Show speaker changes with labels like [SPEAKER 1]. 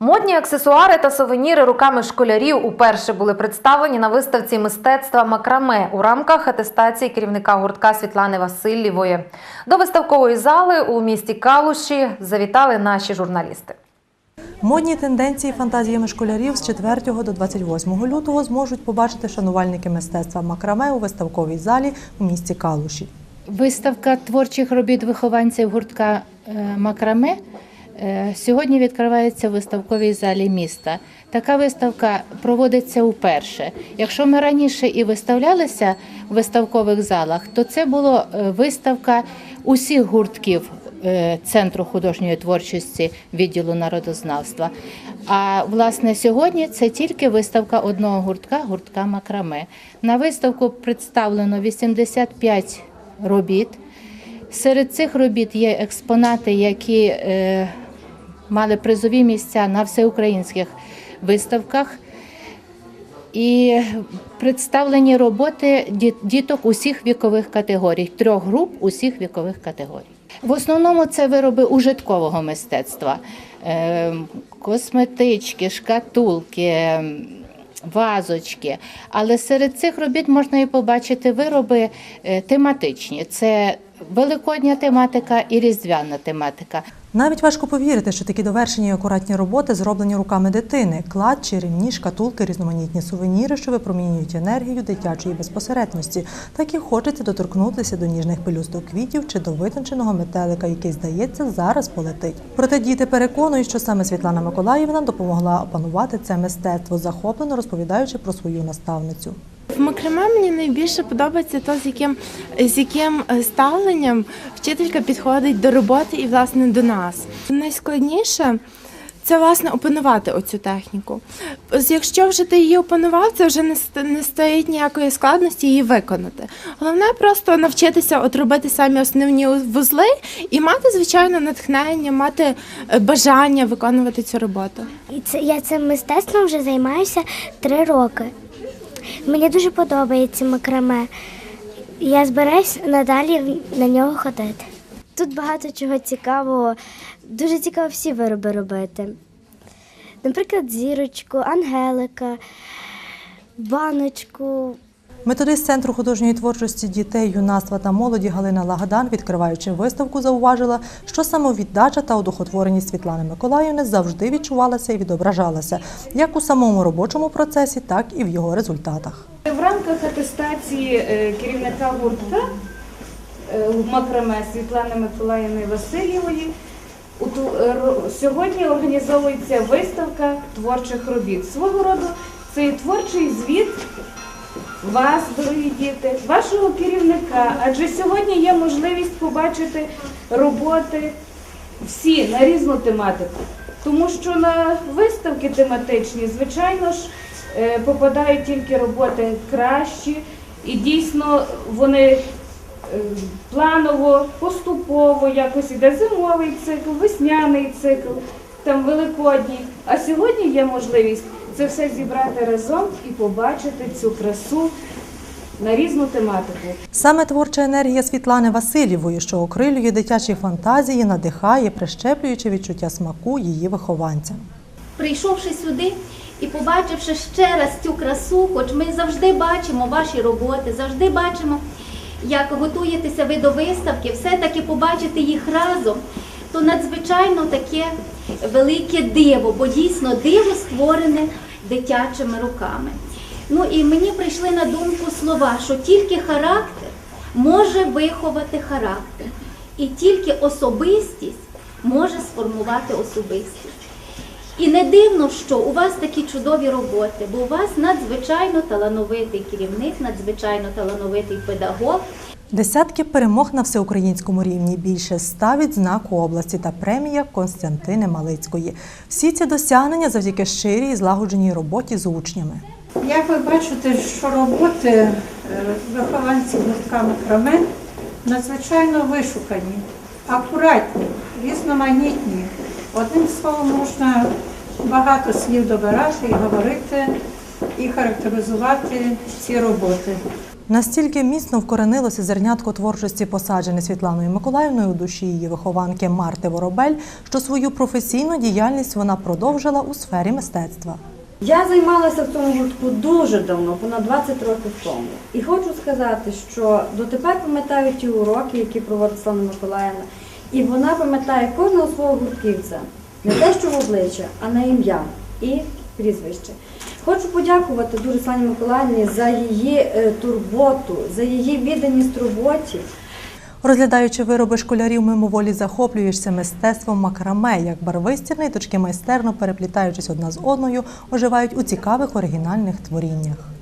[SPEAKER 1] Модні аксесуари та сувеніри руками школярів уперше були представлені на виставці мистецтва Макраме у рамках атестації керівника гуртка Світлани Васильєвої. До виставкової зали у місті Калуші завітали наші журналісти.
[SPEAKER 2] Модні тенденції фантазіями школярів з 4 до 28 лютого зможуть побачити шанувальники мистецтва макраме у виставковій залі у місті Калуші.
[SPEAKER 3] Виставка творчих робіт вихованців гуртка е, Макраме сьогодні відкривається в виставковій залі міста. Така виставка проводиться вперше. Якщо ми раніше і виставлялися в виставкових залах, то це була виставка усіх гуртків е, Центру художньої творчості відділу народознавства. А власне сьогодні це тільки виставка одного гуртка гуртка Макраме. На виставку представлено 85 робіт. Серед цих робіт є експонати, які е, мали призові місця на всеукраїнських виставках. І представлені роботи діток усіх вікових категорій, трьох груп усіх вікових категорій. В основному це вироби ужиткового мистецтва: Е, косметички, шкатулки, вазочки. Але серед цих робіт можна і побачити вироби е, тематичні: це великодня тематика і різдвяна тематика.
[SPEAKER 2] Навіть важко повірити, що такі довершені і акуратні роботи зроблені руками дитини: клад, чарівні, шкатулки, різноманітні сувеніри, що випромінюють енергію дитячої безпосередності. Так і хочеться доторкнутися до ніжних пелюсток квітів чи до витонченого метелика, який, здається, зараз полетить. Проте діти переконують, що саме Світлана Миколаївна допомогла опанувати це мистецтво, захоплено розповідаючи про свою наставницю.
[SPEAKER 4] В мені найбільше подобається то, з яким, з яким е, ставленням вчителька підходить до роботи і власне до нас. Найскладніше це власне опанувати оцю техніку. Якщо вже ти її опанував, це вже не стоїть ніякої складності її виконати. Головне просто навчитися от робити самі основні вузли і мати звичайно натхнення, мати е, бажання виконувати цю роботу.
[SPEAKER 5] І це я цим мистецтвом вже займаюся три роки. Мені дуже подобається макраме. Я збираюсь надалі на нього ходити. Тут багато чого цікавого. Дуже цікаво всі вироби робити. Наприклад, зірочку, ангелика, баночку,
[SPEAKER 2] Методист Центру художньої творчості дітей, юнацтва та молоді Галина Лагадан, відкриваючи виставку, зауважила, що самовіддача та одухотвореність Світлани Миколаївни завжди відчувалася і відображалася як у самому робочому процесі, так і в його результатах.
[SPEAKER 6] В рамках атестації е, керівника гуртка е, макраме Світлани Миколаївни Васильєвої е, сьогодні організовується виставка творчих робіт. Свого роду це творчий звіт вас, дорогі діти, вашого керівника. Адже сьогодні є можливість побачити роботи всі на різну тематику. Тому що на виставки тематичні, звичайно ж, е, попадають тільки роботи кращі, і дійсно вони е, планово, поступово, якось іде зимовий цикл, весняний цикл, там великодній. А сьогодні є можливість це все зібрати разом і побачити цю красу на різну тематику.
[SPEAKER 2] Саме творча енергія Світлани Васильєвої, що окрилює дитячі фантазії, надихає, прищеплюючи відчуття смаку її вихованцям.
[SPEAKER 7] прийшовши сюди і побачивши ще раз цю красу, хоч ми завжди бачимо ваші роботи, завжди бачимо, як готуєтеся ви до виставки, все-таки побачити їх разом, то надзвичайно таке велике диво, бо дійсно диво створене дитячими руками. Ну і мені прийшли на думку слова, що тільки характер може виховати характер, і тільки особистість може сформувати особистість. І не дивно, що у вас такі чудові роботи, бо у вас надзвичайно талановитий керівник, надзвичайно талановитий педагог.
[SPEAKER 2] Десятки перемог на всеукраїнському рівні, більше ста відзнак у області та премія Константини Малицької. Всі ці досягнення завдяки щирій і злагодженій роботі з учнями.
[SPEAKER 8] Як ви бачите, що роботи е, вихованців гуртка «Макраме» надзвичайно вишукані, акуратні, різноманітні. Одним словом, можна багато слів добирати і говорити, і характеризувати ці роботи.
[SPEAKER 2] Настільки міцно вкоренилося зернятко творчості, посаджене Світланою Миколаївною у душі її вихованки Марти Воробель, що свою професійну діяльність вона продовжила у сфері мистецтва.
[SPEAKER 9] Я займалася в цьому гуртку дуже давно, понад 20 років тому. І хочу сказати, що дотепер пам'ятаю ті уроки, які проводить Слава Миколаївна, і вона пам'ятає кожного свого гуртківця, не те, що в обличчя, а на ім'я і прізвище. Хочу подякувати дуже Сані Миколаївні за її е, турботу, за її відданість роботі.
[SPEAKER 2] Розглядаючи вироби школярів, мимоволі захоплюєшся мистецтвом макраме, як барвисті ниточки майстерно переплітаючись одна з одною, оживають у цікавих оригінальних творіннях.